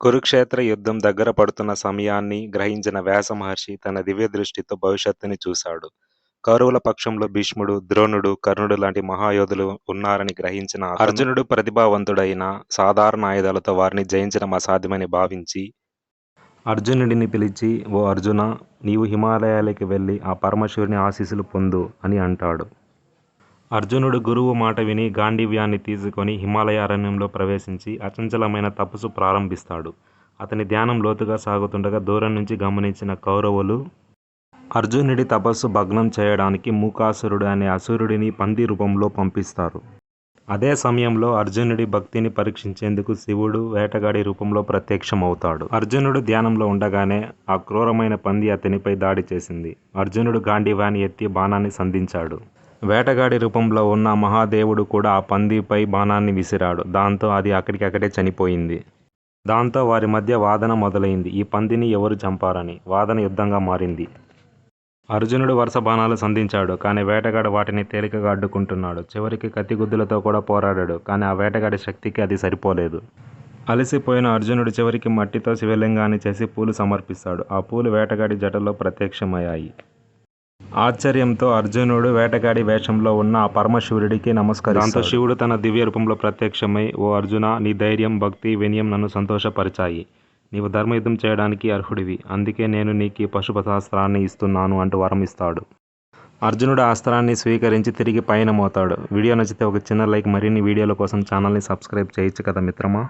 కురుక్షేత్ర యుద్ధం దగ్గర పడుతున్న సమయాన్ని గ్రహించిన వ్యాస మహర్షి తన దివ్య దృష్టితో భవిష్యత్తుని చూశాడు. కౌరవుల పక్షంలో భీష్ముడు, ద్రోణుడు, కర్ణుడు లాంటి మహాయోధులు ఉన్నారని గ్రహించిన అర్జునుడు ప్రతిభావంతుడైనా సాధారణ ఆయుధాలతో వారిని జయించడం అసాధ్యమని భావించి అర్జునుడిని పిలిచి ఓ అర్జున నీవు హిమాలయాలకి వెళ్ళి ఆ పరమశివుని ఆశీస్సులు పొందు అని అంటాడు. అర్జునుడు గురువు మాట విని గాంధీవ్యాన్ని తీసుకొని హిమాలయారణ్యంలో ప్రవేశించి అచంచలమైన తపస్సు ప్రారంభిస్తాడు. అతని ధ్యానం లోతుగా సాగుతుండగా దూరం నుంచి గమనించిన కౌరవులు అర్జునుడి తపస్సు భగ్నం చేయడానికి మూకాసురుడు అనే అసురుడిని పంది రూపంలో పంపిస్తారు. అదే సమయంలో అర్జునుడి భక్తిని పరీక్షించేందుకు శివుడు వేటగాడి రూపంలో ప్రత్యక్షమవుతాడు. అర్జునుడు ధ్యానంలో ఉండగానే ఆ క్రూరమైన పంది అతనిపై దాడి చేసింది. అర్జునుడు గాంధీవాన్ని ఎత్తి బాణాన్ని సంధించాడు. వేటగాడి రూపంలో ఉన్న మహాదేవుడు కూడా ఆ పందిపై బాణాన్ని విసిరాడు. దాంతో అది అక్కడికక్కడే చనిపోయింది. దాంతో వారి మధ్య వాదన మొదలైంది. ఈ పందిని ఎవరు చంపారని. వాదన యుద్ధంగా మారింది. అర్జునుడు వరుస బాణాలు సంధించాడు. కానీ వేటగాడు వాటిని తేలికగా అడ్డుకుంటున్నాడు. చివరికి కత్తిగుద్దులతో కూడా పోరాడాడు. కానీ ఆ వేటగాడి శక్తికి అది సరిపోలేదు. అలసిపోయిన అర్జునుడు చివరికి మట్టితో శివలింగాన్ని చేసి పూలు సమర్పిస్తాడు. ఆ పూలు వేటగాడి జటలో ప్రత్యక్షమయ్యాయి. ఆశ్చర్యంతో అర్జునుడు వేటగాడి వేషంలో ఉన్న ఆ పరమశివుడికి నమస్కరిస్తాడు. దాంతో శివుడు తన దివ్య రూపంలో ప్రత్యక్షమై ఓ అర్జునా నీ ధైర్యం, భక్తి, వినయం నన్ను సంతోషపరిచాయి. నీవు ధర్మయుద్ధం చేయడానికి అర్హుడివి. అందుకే నేను నీకీ పశుపతాస్త్రాన్ని ఇస్తున్నాను అంటూ వరం ఇస్తాడు. అర్జునుడు ఆ అస్త్రాన్ని స్వీకరించి తిరిగి పయనమవుతాడు. వీడియో నచ్చితే ఒక చిన్న లైక్ మరిన్ని వీడియోల కోసం ఛానల్ని సబ్స్క్రైబ్ చేయొచ్చు కదా మిత్రమా